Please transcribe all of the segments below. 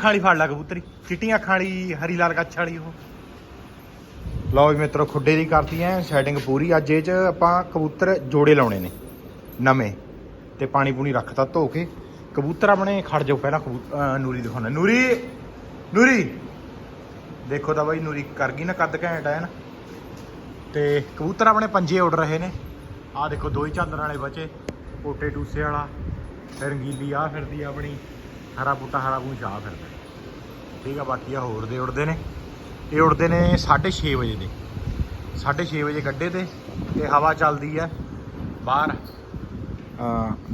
ਅੱਖਾਂ ਵਾਲੀ ਫੜ ਲਾ ਕਬੂਤਰੀ। ਚਿੱਟੀਆਂ ਅੱਖਾਂ ਵਾਲੀ, ਹਰੀ ਲਾਲ ਕੱਛ ਵਾਲੀ ਉਹ। ਲਓ ਜੀ ਮਿੱਤਰੋ, ਖੁੱਡੇ ਦੀ ਕਰਤੀ ਐ ਸੈਟਿੰਗ ਪੂਰੀ। ਅੱਜ ਇਹ ਚ ਆਪਾਂ ਕਬੂਤਰ ਜੋੜੇ ਲਾਉਣੇ ਨੇ, ਨਵੇਂ। ਤੇ ਪਾਣੀ ਪੂਣੀ ਰੱਖਤਾ ਧੋ ਕੇ। ਕਬੂਤਰ ਆਪਣੇ ਖੜ ਜਾਓ ਪਹਿਲਾਂ ਕਬੂ- ਨੂਰੀ ਦਿਖਾਉਣਾ। ਨੂਰੀ! ਨੂਰੀ! ਦੇਖੋ ਤਾਂ ਬਾਈ, ਨੂਰੀ ਕਰ ਗਈ ਨਾ ਕੱਦ ਘੈਂਟ ਐ ਨਾ। ਤੇ ਕਬੂਤਰ ਆਪਣੇ ਪੰਜੇ ਉੱਡ ਰਹੇ ਨੇ। ਆਹ ਦੇਖੋ, ਦੋ ਹੀ ਚਾਂਦਰਾਂ ਵਾਲੇ ਬਚੇ। ਪੋਟੇ ਟੂਸੇ ਵਾਲਾ ਤੇ ਰੰਗੀਲੀ ਆ ਫਿਰਦੀ ਆਪਣੀ। ਹਰਾ ਬੂਟਾ ਹਰਾ ਬੂਟਾ ਚਾਹ ਫਿਰਦਾ ਠੀਕ ਆ, ਬਾਕੀ ਆ ਹੋਰ ਦੇ ਉੜਦੇ ਨੇ। ਇਹ ਉੜਦੇ ਨੇ 6:30 ਵਜੇ ਦੇ। 6:30 ਵਜੇ ਕੱਢੇ ਤੇ ਤੇ ਹਵਾ ਚੱਲਦੀ ਹੈ ਬਾਹਰ।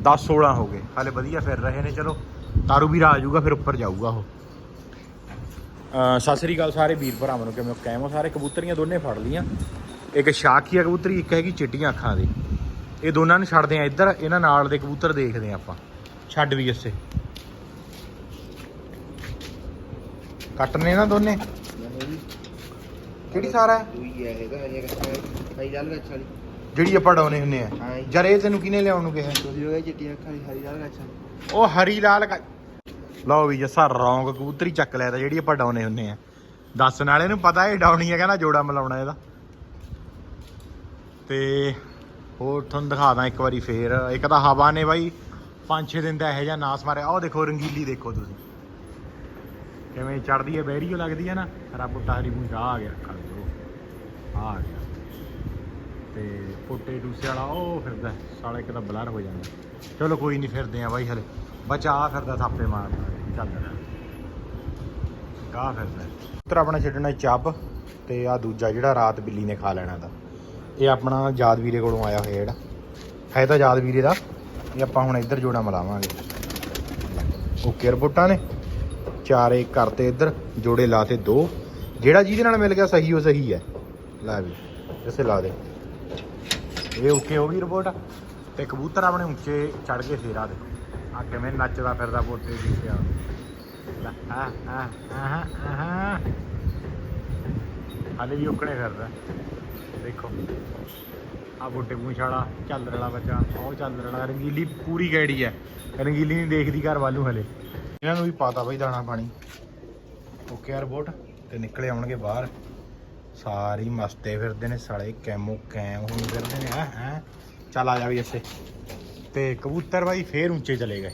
10 16 ਹੋ ਗਏ। ਹਾਲੇ ਵਧੀਆ ਫਿਰ ਰਹੇ ਨੇ, ਚਲੋ। ਤਾਰੂ ਵੀਰ ਆ ਜਾਊਗਾ, ਫਿਰ ਉੱਪਰ ਜਾਊਗਾ ਉਹ। ਸਤਿ ਸ੍ਰੀ ਅਕਾਲ ਸਾਰੇ ਵੀਰ ਭਰਾਵਾਂ ਨੂੰ, ਕਿਵੇਂ ਕਾਇਮ ਹੋ? ਸਾਰੇ ਕਬੂਤਰੀਆਂ ਦੋਨੇ ਫੜ ਲੀਆਂ ਇੱਕ ਸ਼ਾਖੀਆ ਕਬੂਤਰੀ, ਇੱਕ ਹੈਗੀ ਚਿੱਟੀਆਂ ਅੱਖਾਂ ਦੀ। ਇਹ ਦੋਨਾਂ ਨੂੰ ਛੱਡਦੇ ਆ ਇੱਧਰ, ਇਹਨਾਂ ਨਾਲ ਦੇ ਕਬੂਤਰ ਦੇਖਦੇ ਆ ਆਪਾਂ। ਛੱਡ ਵੀ ਇਸੇ ਕੱਟਨੇ ਨਾ ਦੋਨੇ। ਕਿਹੜੀ ਸਾਰਾ ਹੈ? ਦੂਈ ਹੈ ਹਜੇ ਕੱਚਾ ਹਰੀ ਲਾਲ ਵਾਲੀ। ਜਿਹੜੀ ਆਪਾਂ ਡਾਉਨੇ ਹੁੰਨੇ ਆ। ਹਾਂ ਜੀ। ਇਹ ਤੈਨੂੰ ਕਿਨੇ ਲਿਆਉਣ ਨੂੰ ਕਿਹਾ? ਤੁਸੀਂ ਹੋ ਗਏ ਚਿੱਟੀਆਂ ਅੱਖਾਂ ਵਾਲੀ ਹਰੀ ਲਾਲ ਕੱਚਾ ਵਾਲੀ ਉਹ ਹਰੀ ਲਾਲ ਕ- ਲਓ ਵੀ ਜੱਸਾ ਰੌਂਗ ਕਬੂਤਰੀ ਚੱਕ ਲਿਆ ਤਾਂ ਜਿਹੜੀ ਆਪਾਂ ਡਾਉਨੇ ਹੁੰਨੇ ਆ। ਦੱਸਣ ਵਾਲੇ ਨੂੰ ਪਤਾ ਇਹ ਡਾਉਣੀ ਹੈ ਕਹਿੰਦਾ ਜੋੜਾ ਮਿਲਾਉਣਾ ਇਹਦਾ। ਤੇ ਹੋਰ ਤੁਹਾਨੂੰ ਦਿਖਾਦਾ ਇੱਕ ਵਾਰੀ ਫੇਰ। ਇੱਕ ਤਾਂ ਹਵਾ ਨੇ ਬਾਈ 5-6 ਦਿਨ ਦਾ ਇਹੋ ਜਿਹਾ ਨਾਸ ਮਾਰਿਆ। ਆਹ ਦੇਖੋ ਰੰਗੀਲੀ ਦੇਖੋ ਤੁਸੀਂ। ਕਿਵੇਂ ਚੜਦੀ ਹੈ ਬਹਿਰੀਓ ਲੱਗਦੀ ਹੈ ਨਾ ਹਰਾ ਬੁੱਟਾ ਹਰੀ ਬੂਟਾ ਆ ਗਿਆ ਖੜ ਜੋ ਆ ਗਿਆ। ਤੇ ਪੁੱਟੇ ਡੂਸੇ ਵਾਲਾ, ਉਹ ਫਿਰਦਾ, ਸਾਲਾ ਇੱਕ ਬਲਰ ਹੋ ਜਾਂਦਾ। ਚਲੋ ਕੋਈ ਨਹੀਂ ਫਿਰਦੇ ਆ ਬਾਈ ਹਲੇ। ਬੱਚਾ ਆ ਫਿਰਦਾ ਥਾਪੇ ਮਾਰਦਾ ਚੱਲ ਰਿਹਾ। ਫਿਰਦਾ। ਪੁੱਤਰ ਆਪਣਾ ਛੱਡਣਾ ਚੱਬ, ਤੇ ਆ ਦੂਜਾ ਜਿਹੜਾ ਰਾਤ ਬਿੱਲੀ ਨੇ ਖਾ ਲੈਣਾ ਦਾ। ਇਹ ਆਪਣਾ ਯਾਦ ਵੀਰੇ ਕੋਲੋਂ ਆਇਆ ਹੋਇਆ ਜਿਹੜਾ। ਹੈ ਤਾਂ ਯਾਦ ਵੀਰੇ ਦਾ ਇਹ ਆਪਾਂ ਹੁਣ ਇੱਧਰ ਜੋੜਾ ਮਲਾਵਾਂਗੇ। ਓਕੇ, ਰਿਪੋਰਟਾਂ ਨੇ? ਚਾਰੇ ਕਰਤੇ ਇੱਧਰ, ਜੋੜੇ ਲਾਤੇ ਦੋ। ਜਿਹੜਾ ਜਿਹਦੇ ਨਾਲ ਮਿਲ ਗਿਆ ਸਹੀ, ਉਹ ਸਹੀ ਹੈ। ਲੈ ਵੀ, ਇਸੇ ਲਾ ਦੇ। ਇਹ ਓਕੇ ਹੋ ਗਈ ਰਿਪੋਰਟ ਤੇ ਕਬੂਤਰ ਆਪਣੇ ਉੱਚੇ ਚੜ ਗਏ ਫੇਰਾ ਦੇਖੋ ਆ ਕਿਵੇਂ ਨੱਚਦਾ ਫਿਰਦਾ ਪੋਟੇ ਦੀ ਪਿਆ ਲੈ ਆ ਆ ਆਹ ਹਾਲੇ ਵੀ ਉਕਣੇ ਫਿਰਦਾ। ਦੇਖੋ। ਆ ਬੋਟੇ ਪੂੰਛ ਵਾਲਾ ਚੱਲ ਰਲਾ ਬੱਚਾ, ਉਹ ਚੱਲ ਰਲਾ। ਰੰਗੀਲੀ ਪੂਰੀ ਗੈੜੀ ਹੈ। ਰੰਗੀਲੀ ਨਹੀਂ ਦੇਖਦੀ ਘਰ ਵੱਲ ਹਲੇ। ਇਹਨਾਂ ਨੂੰ ਵੀ ਪਾਤਾ ਬਈ ਦਾਣਾ ਪਾਣੀ। ਓਕੇ ਆ ਰਿਪੋਰਟ ਤੇ ਨਿਕਲੇ ਆਉਣਗੇ ਬਾਹਰ। ਸਾਰੀ ਮਸਤੇ ਫਿਰਦੇ ਨੇ, ਸਾਲੇ ਕੈਮੋ ਕੈਮ ਹੋਣ ਫਿਰਦੇ ਨੇ, ਹੈ ਹੈ। ਚੱਲ ਆ ਜਾ ਵੀ ਇੱਥੇ। ਤੇ ਕਬੂਤਰ ਬਾਈ ਫੇਰ ਉੱਚੇ ਚਲੇ ਗਏ।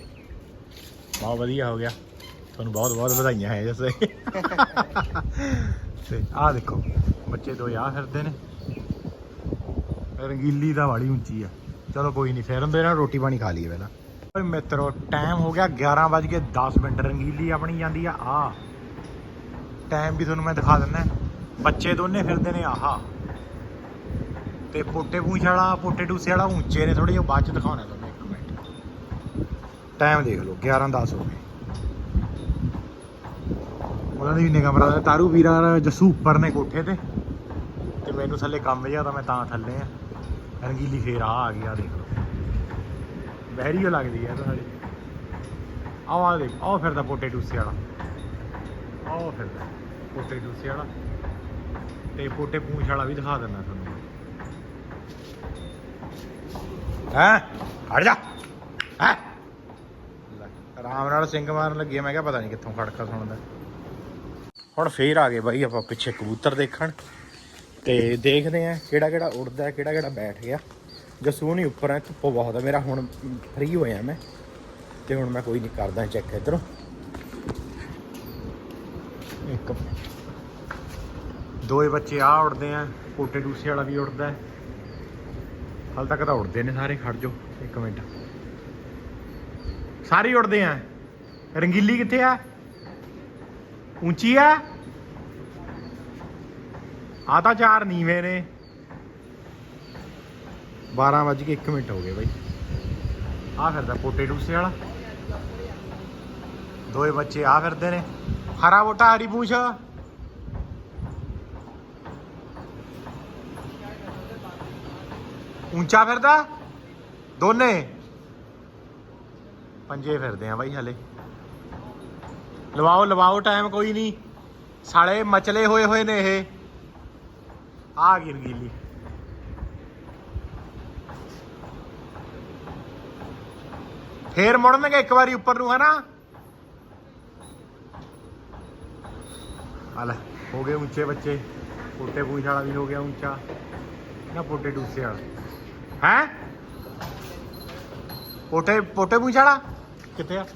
ਬਹੁਤ ਵਧੀਆ ਹੋ ਗਿਆ। ਤੁਹਾਨੂੰ ਬਹੁਤ ਬਹੁਤ ਵਧਾਈਆਂ ਹੈ ਜਸੇ। ਤੇ ਆਹ ਦੇਖੋ, ਬੱਚੇ ਦੋ ਆ ਫਿਰਦੇ ਨੇ। ਰੰਗੀਲੀ ਦਾ ਵਾਲੀ ਉੱਚੀ ਆ। ਚਲੋ ਕੋਈ ਨਹੀਂ, ਫੇਰ ਹੁੰਦੇ ਨਾ ਰੋਟੀ ਪਾਣੀ ਖਾ ਲਈਏ ਪਹਿਲਾਂ। ਓਏ ਮਿੱਤਰੋ ਟਾਈਮ ਹੋ ਗਿਆ 11 ਵੱਜ ਕੇ 10 ਮਿੰਟ, ਰੰਗੀਲੀ ਆਪਣੀ ਜਾਂਦੀ ਆ। ਆ ਟਾਈਮ ਵੀ ਤੁਹਾਨੂੰ ਮੈਂ ਦਿਖਾ ਦਿੰਦਾ। ਬੱਚੇ ਦੋਨੇ ਫਿਰਦੇ ਨੇ, ਆਹਾ। ਤੇ ਪੋਟੇ ਪੂੰਛ ਵਾਲਾ, ਪੋਟੇ ਟੂਸੇ ਵਾਲਾ ਉੱਚੇ ਨੇ ਥੋੜੇ ਜਿਹਾ ਬਾਅਦ ਚ ਦਿਖਾਉਣਾ ਤੁਹਾਨੂੰ ਇੱਕ ਮਿੰਟ। ਟਾਈਮ ਦੇਖ ਲਓ 11 10 ਹੋ ਗਏ। ਉਹਨਾਂ ਦੀ ਵੀ ਨਿਗਾਹ ਮਰਾ ਤਾਰੂ ਵੀਰਾਂ ਜਸੂ ਉੱਪਰ ਨੇ ਕੋਠੇ ਤੇ। ਤੇ ਮੈਨੂੰ ਥੱਲੇ ਕੰਮ ਜਿਹਾ ਮੈਂ ਤਾਂ ਥੱਲੇ ਆ। ਰੰਗੀਲੀ ਫੇਰ ਆ ਆ ਗਿਆ ਦੇਖ ਬਹਿਰੀ ਲੱਗਦੀ ਹੈ ਤੁਹਾਡੀ ਆਹ ਆ ਦੇਖ, ਆਹ ਫਿਰਦਾ ਪੋਟੇ ਟੂਸੇ ਵਾਲਾ। ਆਹ ਫਿਰਦਾ ਪੋਟੇ ਟੂਸੇ ਵਾਲਾ। ਤੇ ਪੋਟੇ ਪੂੰਛ ਵਾਲਾ ਵੀ ਦਿਖਾ ਦਿੰਦਾ ਤੁਹਾਨੂੰ। ਹੈਂ? ਹਟ ਜਾ। ਹੈਂ? ਆਰਾਮ ਨਾਲ ਸਿੰਘ ਮਾਰਨ ਲੱਗੇ ਮੈਂ ਕਿਹਾ ਪਤਾ ਨਹੀਂ ਕਿੱਥੋਂ ਖੜਕਾ ਸੁਣਦਾ। ਹੁਣ ਫੇਰ ਆ ਗਏ ਬਾਈ, ਆਪਾਂ ਪਿੱਛੇ ਕਬੂਤਰ ਦੇਖਣ। ਤੇ ਦੇਖਦੇ ਆ ਕਿਹੜਾ ਕਿਹੜਾ ਉੜਦਾ ਕਿਹੜਾ ਕਿਹੜਾ ਬੈਠ ਗਿਆ। ਜਸੂ ਨਹੀਂ ਉੱਪਰ ਹੈ ਧੁੱਪ ਬਹੁਤ ਹੈ ਮੇਰਾ ਹੁਣ ਫ੍ਰੀ ਹੋਇਆ ਮੈਂ, ਤੇ ਹੁਣ ਮੈਂ ਕੋਈ ਨਹੀਂ ਕਰਦਾ ਚੈੱਕ ਇਧਰੋਂ। ਇੱਕ ਦੋਏ ਬੱਚੇ ਆ ਉੜਦੇ ਆ, ਕੋਟੇ ਟੂਸੇ ਵਾਲਾ ਵੀ ਉੜਦਾ ਹੈ। ਹਾਲ ਤੱਕ ਤਾਂ ਉੜਦੇ ਨੇ ਸਾਰੇ, ਖੜ ਜੋ ਇੱਕ ਮਿੰਟ। ਸਾਰੇ ਹੀ ਉੜਦੇ ਆ। ਰੰਗੀਲੀ ਕਿੱਥੇ ਆ? ਉੱਚੀ ਆ? ਆ ਤਾਂ ਚਾਰ ਨੀਵੇਂ ਨੇ। 12 ਵੱਜ ਕੇ 1 ਮਿੰਟ ਹੋ ਗਏ ਬਾਈ। ਆ ਫਿਰਦਾ ਪੋਟੇ ਡੂਸੇ ਵਾਲਾ। ਦੋਏ ਬੱਚੇ ਆ ਫਿਰਦੇ ਨੇ। ਹਰਾ ਬੋਟਾ, ਹਰੀ ਪੂਛ। ਉੱਚਾ ਫਿਰਦਾ। ਦੋਨੇ। ਪੰਜੇ ਫਿਰਦੇ ਆ ਬਾਈ ਹਲੇ। ਲਵਾਓ ਲਵਾਓ ਟਾਈਮ ਕੋਈ ਨਹੀਂ। ਸਾਲੇ ਮਚਲੇ ਹੋਏ ਹੋਏ ਨੇ ਇਹ। ਆ ਗਿਰ ਗੀਲੀ ਫੇਰ ਮੁੜਨਗੇ ਇੱਕ ਵਾਰੀ ਉੱਪਰ ਨੂੰ, ਹਨਾ? ਆ ਹੋ ਗਏ ਉੱਚੇ ਬੱਚੇ। ਪੋਟੇ ਪੂਛ ਵਾਲਾ ਵੀ ਹੋ ਗਿਆ ਉੱਚਾ। ਨਾ ਪੋਟੇ ਡੂਸੇ ਵਾਲਾ। ਹੈ? ਪੋਟੇ ਪੋਟੇ ਪੂਛ ਵਾਲਾ? ਕਿੱਥੇ ਆ?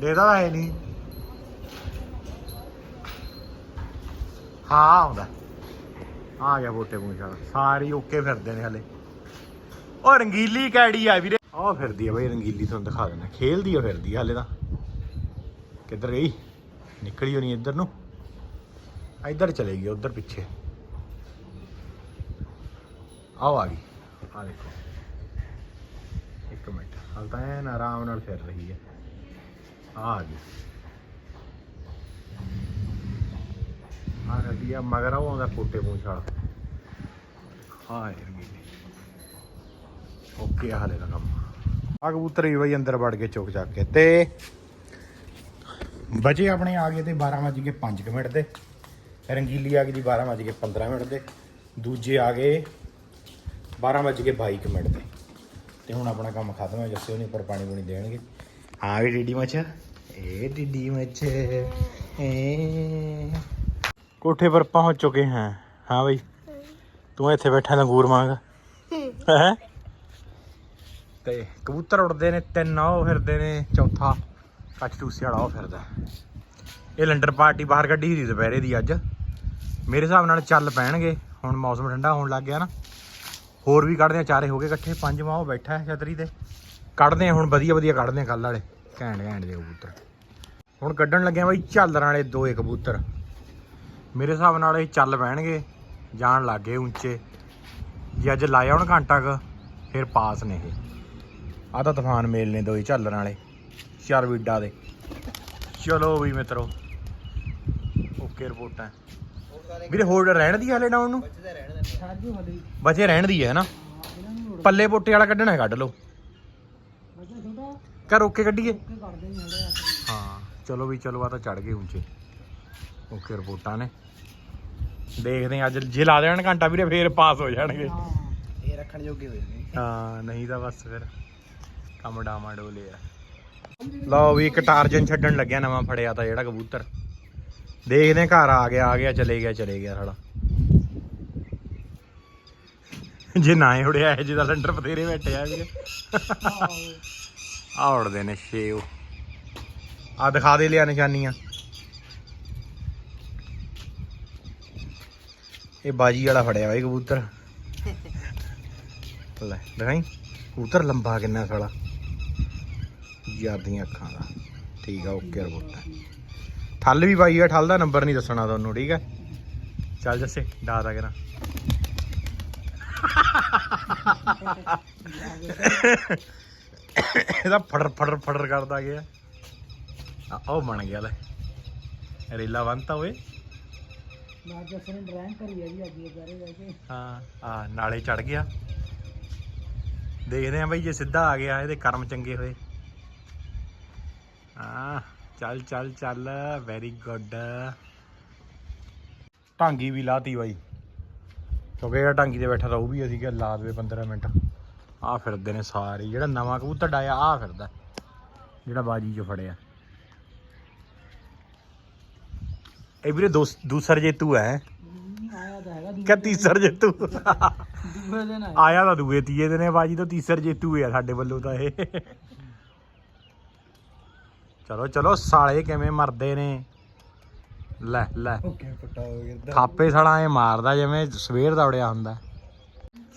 ਦੇਦਾ ਹੈ ਨਹੀਂ। ਹਾਂ, ਆਉਂਦਾ। ਆ ਗਿਆ ਪੋਟੇ ਪੂਛ ਵਾਲਾ। ਸਾਰੀ ਓਕੇ ਫਿਰਦੇ ਨੇ ਹਲੇ। ਉਹ ਰੰਗੀਲੀ ਕੈੜੀ ਆ ਵੀਰੇ। ਆਹ ਫਿਰਦੀ ਆ ਬਈ, ਰੰਗੀਲੀ ਤੁਹਾਨੂੰ ਦਿਖਾ ਦਿੰਦਾ। ਖੇਲਦੀ ਆ, ਫਿਰਦੀ ਆ ਹਲੇ ਤਾਂ। ਕਿੱਧਰ ਗਈ? ਨਿਕਲੀ ਹੋਣੀ ਇੱਧਰ ਨੂੰ। ਇੱਧਰ ਚਲੇ ਗਈ, ਉਧਰ ਪਿੱਛੇ। ਆਓ ਆ ਗਈ। ਆ ਦੇਖੋ। ਇੱਕ ਮਿੰਟ। ਹਾਲ ਤਾਂ ਐਨ ਆਰਾਮ ਨਾਲ ਫਿਰ ਰਹੀ ਹੈ। ਆ ਗਈ। ਆ ਰਹੀ ਆ, ਮਗਰ ਉਹ ਆਉਂਦਾ ਕੋਟੇ ਪੂੰਛ ਵਾਲਾ। ਹਾਂ ਯਾਰ ਓਕੇ ਆ ਦਾ ਕੰਮ। ਆ ਕਬੂਤਰ ਵੀ ਬਈ ਅੰਦਰ ਵੜ ਕੇ ਚੁੱਕ ਚੱਕ ਕੇ ਤੇ ਬਚੇ ਆਪਣੇ ਆ ਗਏ ਤੇ 12 ਵਜ ਕੇ 5 ਮਿੰਟ ਦੇ। ਰੰਗੀਲੀ ਆ ਗਈ ਦੀ 12 ਵਜ ਕੇ 15 ਮਿੰਟ ਦੇ। ਦੂਜੇ ਆ ਗਏ 12 ਵਜ ਕੇ 22 ਮਿੰਟ ਦੇ। ਤੇ ਹੁਣ ਆਪਣਾ ਕੰਮ ਖਤਮ ਹੈ, ਜੱਸੇ ਉਹਨੇ ਉੱਪਰ ਪਾਣੀ ਪੂਣੀ ਦੇਣਗੇ। ਆ ਵੀ ਟਿੱਡੀ ਮੱਛ ਇਹ ਟਿੱਡੀ ਮੱਛ ਏ ਕੋਠੇ ਪਰ ਪਹੁੰਚ ਚੁੱਕੇ ਹਾਂ। ਹਾਂ ਬਈ। ਤੂੰ ਇੱਥੇ ਬੈਠਾ ਲੰਗੂਰ ਮੰਗ ਹੈ? ਤੇ ਕਬੂਤਰ ਉੜਦੇ ਨੇ, ਤਿੰਨ ਉਹ ਫਿਰਦੇ ਨੇ, ਚੌਥਾ। ਕੱਚ ਟੂਸੀ ਵਾਲਾ ਉਹ ਫਿਰਦਾ। ਇਹ ਲੰਡਰ ਪਾਰਟੀ ਬਾਹਰ ਕੱਢੀ ਸੀ ਦੁਪਹਿਰੇ ਦੀ ਅੱਜ। ਮੇਰੇ ਹਿਸਾਬ ਨਾਲ ਚੱਲ ਪੈਣਗੇ। ਹੁਣ ਮੌਸਮ ਠੰਡਾ ਹੋਣ ਲੱਗ ਗਿਆ ਨਾ। ਹੋਰ ਵੀ ਕੱਢਦੇ ਆ, ਚਾਰੇ ਹੋ ਗਏ ਇਕੱਠੇ। ਪੰਜ ਮਾਹ ਉਹ ਬੈਠਾ ਹੈ ਛਤਰੀ ਤੇ। ਕੱਢਦੇ ਆ, ਹੁਣ ਵਧੀਆ ਵਧੀਆ ਕੱਢਦੇ ਆ ਕੱਲ ਵਾਲੇ। ਘੈਂਟ ਘੈਂਟ ਦੇ ਕਬੂਤਰ। ਹੁਣ ਕੱਢਣ ਲੱਗਿਆ ਬਾਈ ਝਾਲਰਾਂ ਵਾਲੇ ਦੋਏ ਕਬੂਤਰ। ਮੇਰੇ ਹਿਸਾਬ ਨਾਲ ਇਹ ਚੱਲ ਪੈਣਗੇ ਜਾਣ ਲੱਗੇ ਉੱਚੇ। ਜੇ ਅੱਜ ਲਾਇਆ ਹੁਣ ਘੰਟਾ ਕ ਫਿਰ ਪਾਸ ਨੇ ਇਹ। ਆਹ ਤਾਂ ਤੂਫਾਨ ਮੇਲ ਨੇ ਦੋਈ ਝਾਲਰਾਂ ਵਾਲੇ ਚਾਰ ਵੀਡਾ ਦੇ। ਚਲੋ ਵੀ ਮਿੱਤਰੋ ਓਕੇ ਰਿਪੋਰਟਾਂ। ਵੀਰੇ ਹੋਰ ਰਹਿਣ ਦੀ ਹਲੇ ਡਾਊਨ ਨੂੰ ਬੱਚੇ ਰਹਿਣ ਦੀ ਹੈ ਨਾ? ਪੱਲੇ ਪੋਟੇ ਵਾਲਾ ਕੱਢਣਾ ਹੈ ਕੱਢ ਲਓ। ਘਰ ਓਕੇ ਕੱਢੀਏ। ਹਾਂ ਚਲੋ ਵੀ ਚਲੋ ਆ ਤਾਂ ਚੜ ਗਏ ਉੱਚੇ। ਓਕੇ ਰਿਪੋਰਟਾਂ ਨੇ। ਦੇਖਦੇ ਹਾਂ ਅੱਜ ਜੇ ਲਾ ਦੇਣ ਘੰਟਾ ਵੀਰੇ ਫੇਰ ਪਾਸ ਹੋ ਜਾਣਗੇ। ਹਾਂ ਇਹ ਰੱਖਣ ਜੋਗੇ ਹੋਏ ਨੇ ਹਾਂ ਨਹੀਂ ਤਾਂ ਬਸ ਫਿਰ ਕੰਮ ਡਾਮਾ ਡੋਲੇ ਆ। ਲਓ ਵੀ ਇੱਕ ਟਾਰਜਨ ਛੱਡਣ ਲੱਗਿਆ ਨਵਾਂ ਫੜਿਆ ਤਾਂ ਜਿਹੜਾ ਕਬੂਤਰ। ਦੇਖਦੇ ਹਾਂ ਘਰ ਆ ਗਿਆ ਆ ਗਿਆ ਚਲੇ ਗਿਆ ਚਲੇ ਗਿਆ ਸਾਲਾ। ਜੇ ਨਾ ਹੀ ਉੜਿਆ ਇਹ ਜਿਹਦਾ ਲੰਡਰ ਬਥੇਰੇ ਬੈਠੇ ਆ ਵੀਰੇ। ਆ ਉੜਦੇ ਨੇ ਛੇ ਆ ਦਿਖਾ ਦੇ ਲਿਆ ਨਿਸ਼ਾਨੀਆਂ। ਇਹ ਬਾਜੀ ਵਾਲਾ ਫੜਿਆ ਬਾਈ ਕਬੂਤਰ। ਲੈ, ਦਿਖਾਈ? ਕਬੂਤਰ ਲੰਬਾ ਕਿੰਨਾ ਸਾਲਾ। ਯਾਰ ਦੀਆਂ ਅੱਖਾਂ ਦਾ। ਠੀਕ ਆ ਓਕੇ ਰਿਪੋਰਟ ਠੱਲ ਵੀ ਪਾਈ ਆ ਠੱਲ ਦਾ ਨੰਬਰ ਨਹੀਂ ਦੱਸਣਾ ਤੁਹਾਨੂੰ, ਠੀਕ ਹੈ ਚੱਲ ਜੱਸੇ ਡਾ ਦਾ ਕਰਾਂ। ਇਹਦਾ ਫੜਰ ਫੜਰ ਫੜਰ ਕਰਦਾ ਗਿਆ। ਆ, ਉਹ ਬਣ ਗਿਆ, ਲੈ। ਰੇਲਾ ਬੰਨਤਾ ਓਏ। ਨਾ ਜਸਨ ਡਰਾਇੰਗ ਕਰੀ ਹੈ ਜੀ ਅੱਜ ਇਹ ਬਾਰੇ ਵੈਸੇ ਹਾਂ ਆ ਨਾਲੇ ਚੜ ਗਿਆ। ਦੇਖਦੇ ਆ ਬਈ ਜੇ ਸਿੱਧਾ ਆ ਗਿਆ, ਇਹਦੇ ਕਰਮ ਚੰਗੇ ਹੋਏ। ਹਾਂ ਚੱਲ ਚੱਲ ਚੱਲ ਵੈਰੀ ਗੁੱਡ ਢਾਂਗੀ ਵੀ ਲਾਤੀ ਬਾਈ। ਕਿਉਂਕਿ ਜਿਹੜਾ ਢਾਂਗੀ ਤੇ ਬੈਠਾ ਤਾਂ ਉਹ ਵੀ ਅਸੀਂ ਕਿ ਲਾ ਦੇਵੇ 15 ਮਿੰਟ। ਆ ਫਿਰਦੇ ਨੇ ਸਾਰੇ, ਜਿਹੜਾ ਨਵਾਂ ਕਬੂਤਰ ਡਾਇਆ ਆ ਫਿਰਦਾ। ਜਿਹੜਾ ਬਾਜੀ ਚ ਫੜਿਆ। ਇਹ ਵੀਰੇ ਦੋਸ- ਦੂਸਰ ਜੇਤੂ ਹੈ ਆਇਆ ਤਾਂ ਹੈਗਾ ਕਿ ਤੀਸਰ ਜੇਤੂ ਦੂਏ ਦਿਨ ਆਇਆ ਆਇਆ ਤਾਂ ਦੂਏ ਤੀਏ ਦਿਨੇ ਬਾਜੀ ਤੋਂ ਤੀਸਰ ਜੇਤੂ ਆ ਸਾਡੇ ਵੱਲੋਂ ਤਾਂ ਇਹ। ਚਲੋ ਚਲੋ ਸਾਲੇ ਕਿਵੇਂ ਮਰਦੇ ਨੇ। ਲੈ ਲੈ। ਓਕੇ ਪਟਾ ਹੋ ਗਿਆ ਥਾਪੇ ਸਾਲਾ ਐ ਮਾਰਦਾ ਜਿਵੇਂ ਸਵੇਰ ਦਾ ਉੜਿਆ ਹੁੰਦਾ।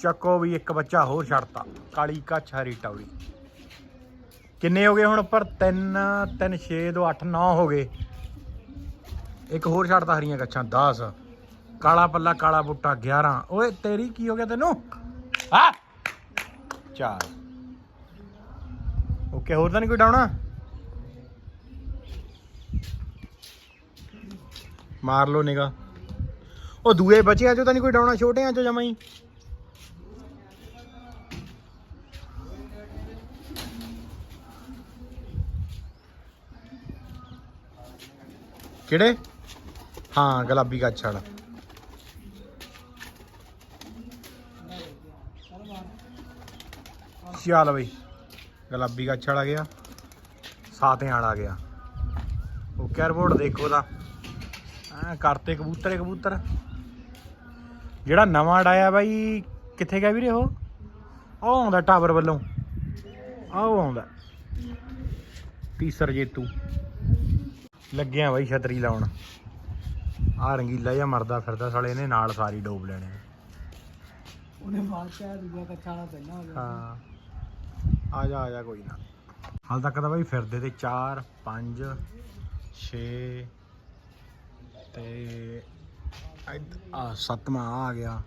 ਚੱਕੋ ਵੀ ਇੱਕ ਬੱਚਾ ਹੋਰ ਛੱਡਤਾ ਕਾਲੀ ਕੱਛ ਹਰੀ ਟੌੜੀ ਕਿੰਨੇ ਹੋ ਗਏ ਹੁਣ ਉੱਪਰ? 3 3 6 2 8 9 ਹੋ ਗਏ। ਇੱਕ ਹੋਰ ਛੱਡਤਾ ਹਰੀਆਂ ਕੱਛਾਂ 10 ਕਾਲਾ ਪੱਲਾ, ਕਾਲਾ ਬੁੱਟਾ 11 ਓਏ, ਤੇਰੀ ਕੀ ਹੋ ਗਿਆ ਤੈਨੂੰ? ਆ ਚਾਰ। ਓਕੇ, ਹੋਰ ਤਾਂ ਨਹੀਂ ਕੋਈ ਡਾਉਣਾ? ਮਾਰ ਲੋ ਨਿਗਾ ਉਹ ਦੂਏ ਬੱਚਿਆਂ ਚੋਂ ਤਾਂ ਨਹੀਂ ਕੋਈ ਡਾਉਣਾ, ਛੋਟਿਆਂ ਚੋਂ ਜਮਾਈ ਕਿਹੜੇ? ਹਾਂ, ਗੁਲਾਬੀ ਕੱਛ ਵਾਲਾ ਚੱਲ ਬਈ, ਗੁਲਾਬੀ ਕੱਛ ਵਾਲਾ ਗਿਆ। ਸਾਤਿਆਂ ਵਾਲਾ ਗਿਆ। ਉਹ ਕੈਰਬੋਰਡ ਦੇਖੋ ਦਾ ਐ ਕਰਤੇ ਕਬੂਤਰ ਕਬੂਤਰ। ਜਿਹੜਾ ਨਵਾਂ ਡਾਇਆ ਬਾਈ, ਕਿੱਥੇ ਗਿਆ ਵੀਰੇ ਉਹ? ਉਹ ਆਉਂਦਾ ਟਾਵਰ ਵੱਲੋਂ। ਆਹ ਉਹ ਆਉਂਦਾ। ਤੀਸਰ ਜੇਤੂ। ਲੱਗਿਆ ਬਾਈ ਛਤਰੀ ਲਾਉਣ। ਆ ਰੰਗੀਲਾ ਜਿਹਾ ਮਰਦਾ ਫਿਰਦਾ ਸਾਲੇ ਇਹਨੇ ਨਾਲ ਸਾਰੀ ਡੋਬ ਲੈਣੇ। ਉਹਨੇ ਆਹ ਦੂਜਾ ਕੱਚਾ ਵਾਲਾ ਪਹਿਲਾਂ ਹੋ ਗਿਆ। ਹਾਂ। ਆ ਜਾ ਆ ਜਾ ਕੋਈ ਨਾ। ਹਾਲ ਤੱਕ ਤਾਂ ਬਾਈ ਫਿਰਦੇ ਤੇ 4 5 6 ਤੇ ਇੱਧ- ਆ ਸੱਤਵਾਂ ਆ ਆ ਗਿਆ।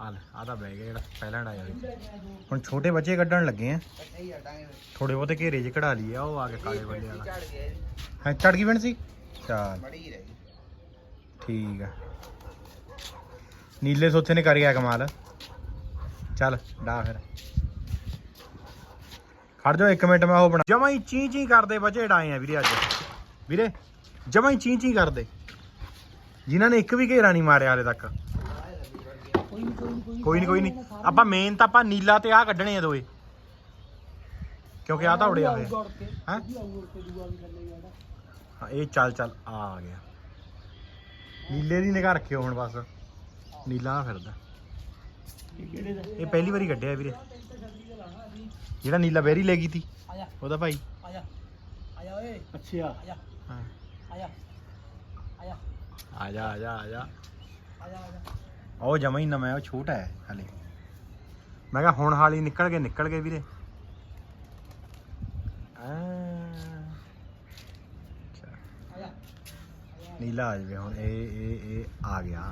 ਆ ਲੈ ਆ ਤਾਂ ਬਹਿ ਗਿਆ ਜਿਹੜਾ ਪਹਿਲਾਂ ਆਇਆ। ਸੀ ਹੁਣ ਛੋਟੇ ਬੱਚੇ ਕੱਢਣ ਲੱਗੇ ਆ। ਥੋੜੇ ਬਹੁਤੇ ਘੇਰੇ 'ਚ ਕਢਾ ਲਈਏ ਆ ਉਹ ਆ ਕੇ ਕਾਲੇ ਬੱਲੇ ਵਾਲਾ। ਹੈ ਚੜ ਗਈ ਬਣ ਸੀ? ਚੱਲ। ਠੀਕ ਆ। ਨੀਲੇ ਸੋਥੇ ਨੇ ਕਰ ਗਿਆ ਕਮਾਲ। ਚੱਲ ਡਾ ਫਿਰ। ਖੜ ਜਾ ਇੱਕ ਮਿੰਟ ਮੈਂ ਉਹ ਬਣਾ ਜਮਾਂ ਹੀ ਚੀ ਚੀਂ ਕਰਦੇ ਬਚੇ ਡਾਏ ਆ ਵੀਰੇ ਅੱਜ। ਵੀਰੇ ਜਮਾਂ ਹੀ ਚੀਂ ਚੀਂ ਕਰਦੇ। ਜਿਨ੍ਹਾਂ ਨੇ ਇੱਕ ਵੀ ਘੇਰਾ ਨਹੀਂ ਮਾਰਿਆ ਹਾਲੇ ਤੱਕ। ਕੋਈ ਨਹੀਂ ਕੋਈ ਨਹੀਂ ਆਪਾਂ ਮੇਨ ਤਾਂ ਆਪਾਂ ਨੀਲਾ ਤੇ ਆ ਕੱਢਣੇ ਆ ਦੋਏ। ਕਿਉਂਕਿ ਆ ਤਾਂ ਉੜਿਆ ਹੋਇਆ। ਗੜ ਹੈਂ? ਹਾਂ, ਇਹ ਚੱਲ ਚੱਲ ਆ ਗਿਆ। ਨੀਲੇ ਦੀ ਨਿਗਾਹ ਰੱਖਿਓ ਹੁਣ ਬਸ। ਨੀਲਾ ਫਿਰਦਾ। ਕਿਹੜੇ ਦਾ ਇਹ ਪਹਿਲੀ ਵਾਰੀ ਕੱਢਿਆ ਵੀਰੇ। ਜਿਹੜਾ ਨੀਲਾ ਬੈਰੀ ਲੈ ਗਈ ਤੀ ਆ ਜਾ ਉਹਦਾ ਭਾਈ। ਆ ਜਾ ਆ ਜਾ ਓਏ ਅੱਛਾ। ਆ ਜਾ ਹਾਂ। ਆ ਜਾ ਆ ਜਾ ਆ ਜਾ ਆ ਜਾ ਆ ਜਾ ਆ ਜਾ ਆ ਜਾ ਉਹ ਜਮਾ ਹੀ ਨਵਾਂ ਉਹ ਛੋਟਾ ਹੈ ਹਲੇ। ਮੈਂ ਕਿਹਾ ਹੁਣ ਹਾਲੀ ਨਿਕਲ ਗਏ ਨਿਕਲ ਗਏ ਵੀਰੇ। ਆ ਅੱਛਾ, ਆ ਜਾ ਨੀਲਾ ਆ ਜਾਵੇ ਹੁਣ ਇਹ ਇਹ ਇਹ ਆ ਗਿਆ।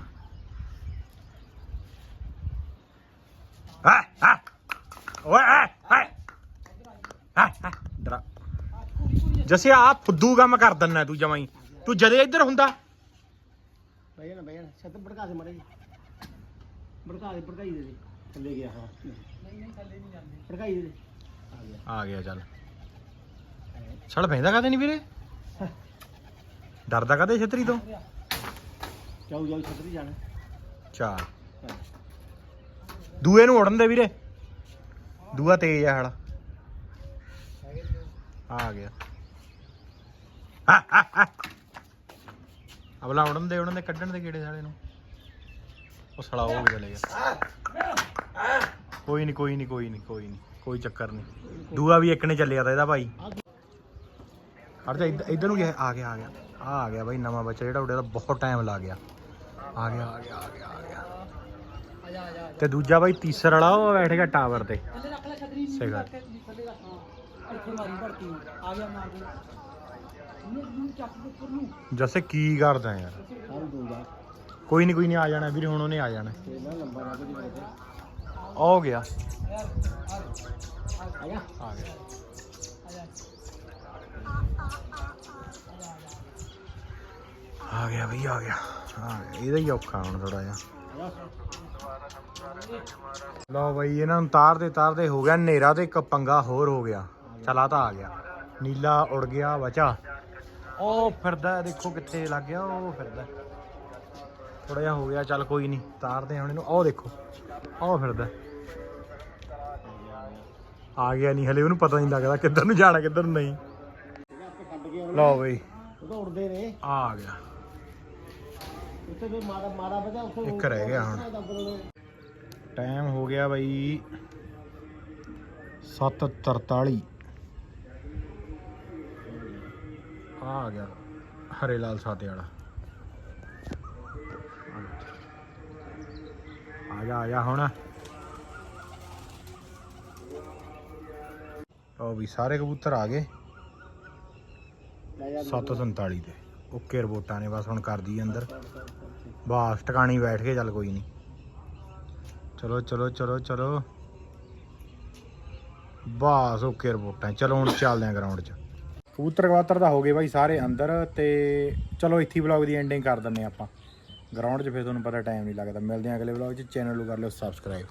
ਆ ਓਏ ਆ ਡਰਾ। ਜੱਸੇ ਫੁੱਦੂ ਕੰਮ ਕਰ ਦਿੰਨਾ ਤੂੰ ਜਮਾਈ ਤੂੰ ਜਦੇ ਇੱਧਰ ਹੁੰਦਾ। ਛੱਤ ਭੜਕਾ ਦੇ ਭੜਕਾ ਦੇ ਭੜਕਾਈ ਦੇ ਥੱਲੇ ਗਿਆ ਹਾਂ। ਨਹੀਂ ਨਹੀਂ ਥੱਲੇ ਨਹੀਂ ਜਾਂਦੇ। ਭੜਕਾਈ ਦੇ ਦੇ। ਆ ਗਿਆ ਆ ਗਿਆ ਚੱਲ ਛੜ ਪੈਂਦਾ ਕਦੇ ਨਹੀਂ ਵੀਰੇ? ਡਰਦਾ ਕਦੇ ਛਤਰੀ ਤੋਂ? ਜਾਓ ਜਾਓ ਛਤਰੀ ਜਾਣਾ। ਚਾਰ ਦੂਏ ਨੂੰ ਉੜਨ ਦੇ ਵੀਰੇ। ਦੂਆ ਤੇਜ਼ ਆ ਹਲਾ ਆ ਗਿਆ। ਅਬਲਾ ਉੜਨ ਦੇ ਉੜਨ ਦੇ ਕੱਢਣ ਦੇ ਕੀੜੇ ਸਾਲੇ ਨੂੰ। ਉਹ ਸੜਾ ਹੋ ਗਿਆ ਚਲੇ ਗਿਆ। ਕੋਈ ਨਹੀਂ ਕੋਈ ਨਹੀਂ ਕੋਈ ਨਹੀਂ ਕੋਈ ਨਹੀਂ ਕੋਈ ਚੱਕਰ ਨਹੀਂ ਦੂਆ ਵੀ ਇੱਕ ਨੇ ਚੱਲਿਆ ਤਾਂ ਇਹਦਾ ਭਾਈ। ਹਟ ਜਾ ਇੱਧ- ਇੱਧਰ ਨੂੰ ਗਿਆ ਆ ਗਿਆ ਆ ਗਿਆ। ਆ ਆ ਗਿਆ ਬਾਈ, ਨਵਾਂ ਬੱਚਾ ਜਿਹੜਾ ਉਹਦੇ ਦਾ ਬਹੁਤ ਟਾਈਮ ਲੱਗ ਗਿਆ। ਆ ਗਿਆ। ਆ ਗਿਆ ਆ ਗਿਆ ਆ ਗਿਆ ਤੇ ਦੂਜਾ ਬਾਈ ਤੀਸਰ ਵਾਲਾ, ਉਹ ਬੈਠ ਗਿਆ ਟਾਵਰ ਤੇ। ਸਹੀ ਗੱਲ। ਕਰਕੇ ਕੀ ਕਰਦਾ ਯਾਰ? ਕੋਈ ਨਹੀਂ ਕੋਈ ਨਹੀਂ ਆ ਜਾਣਾ ਵੀਰੇ, ਹੁਣ ਉਹਨੇ ਆ ਜਾਣਾ। ਹੋ ਗਿਆ। ਆ ਜਾ ਆ ਗਿਆ। ਆ ਗਿਆ ਬਈ ਆ ਗਿਆ। ਇਹਦਾ ਹੀ ਔਖਾ ਹੁਣ ਥੋੜਾ ਜਿਹਾ। ਲਓ ਬਈ ਇਹਨਾਂ ਨੂੰ ਤਾਰਦੇ ਤਾਰਦੇ ਹੋ ਗਿਆ ਹਨੇਰਾ ਤੇ ਇੱਕ ਪੰਗਾ ਹੋਰ ਹੋ ਗਿਆ। ਚਲ ਤਾਂ ਆ ਗਿਆ। ਨੀਲਾ ਉੜ ਗਿਆ ਬਚਾ। ਉਹ ਫਿਰਦਾ ਦੇਖੋ ਕਿੱਥੇ ਲੱਗ ਗਿਆ ਉਹ ਫਿਰਦਾ। ਥੋੜਾ ਜਿਹਾ ਹੋ ਗਿਆ ਚੱਲ ਕੋਈ ਨਹੀਂ ਤਾਰਦੇ ਹੁਣ ਇਹਨੂੰ। ਉਹ ਦੇਖੋ ਉਹ ਫਿਰਦਾ। ਆ ਗਿਆ ਨਹੀਂ ਹਲੇ ਉਹਨੂੰ ਪਤਾ ਨਹੀਂ ਲੱਗਦਾ ਕਿੱਧਰ ਨੂੰ ਜਾਣਾ ਕਿੱਧਰ ਨੂੰ ਨਹੀਂ। ਲਓ ਬਈ ਉਹ ਤਾਂ ਉੜਦੇ ਨੇ ਆ ਗਿਆ। ਉੱਥੇ ਵੀ ਮਾਰਾ ਮਾਰਾ ਵਜਾ ਉੱਥੇ ਇੱਕ ਰਹਿ ਗਿਆ ਹੁਣ। ਟਾਈਮ ਹੋ ਗਿਆ ਬਈ 7:43 ਆ ਆ ਗਿਆ ਹਰੇ ਲਾਲ ਸਾਤੇ ਵਾਲਾ। ਆ ਜਾ ਆ ਜਾ ਹੁਣ। ਉਹ ਵੀ ਸਾਰੇ ਕਬੂਤਰ ਆ ਗਏ। 747 ਤੇ ਓਕੇ ਰਿਪੋਰਟਾਂ ਨੇ ਬਸ ਹੁਣ ਕਰ ਦੀ ਅੰਦਰ। ਬਾਸ, ਟਿਕਾਣੀ ਬੈਠ ਕੇ ਚੱਲ ਕੋਈ ਨਹੀਂ ਚਲੋ ਚਲੋ ਚਲੋ ਚਲੋ। ਬਾਸ, ਓਕੇ ਰਿਪੋਰਟਾਂ। ਚਲੋ, ਹੁਣ ਚੱਲਦੇ ਆਂ ਗਰਾਊਂਡ 'ਚ। ਕਬੂਤਰ ਕਵਾਤਰ ਦਾ ਹੋ ਗਏ ਬਾਈ ਸਾਰੇ ਅੰਦਰ ਤੇ ਚਲੋ, ਇੱਥੇ ਵਲੌਗ ਦੀ ਐਂਡਿੰਗ ਕਰ ਦਿੰਨੇ ਆਪਾਂ। ਗਰਾਊਂਡ 'ਚ ਫਿਰ ਤੁਹਾਨੂੰ ਪਤਾ ਟਾਈਮ ਨਹੀਂ ਲੱਗਦਾ। ਮਿਲਦੇ ਆਂ ਅਗਲੇ ਵਲੌਗ 'ਚ। ਚੈਨਲ ਨੂੰ ਕਰ ਲਿਓ ਸਬਸਕ੍ਰਾਈਬ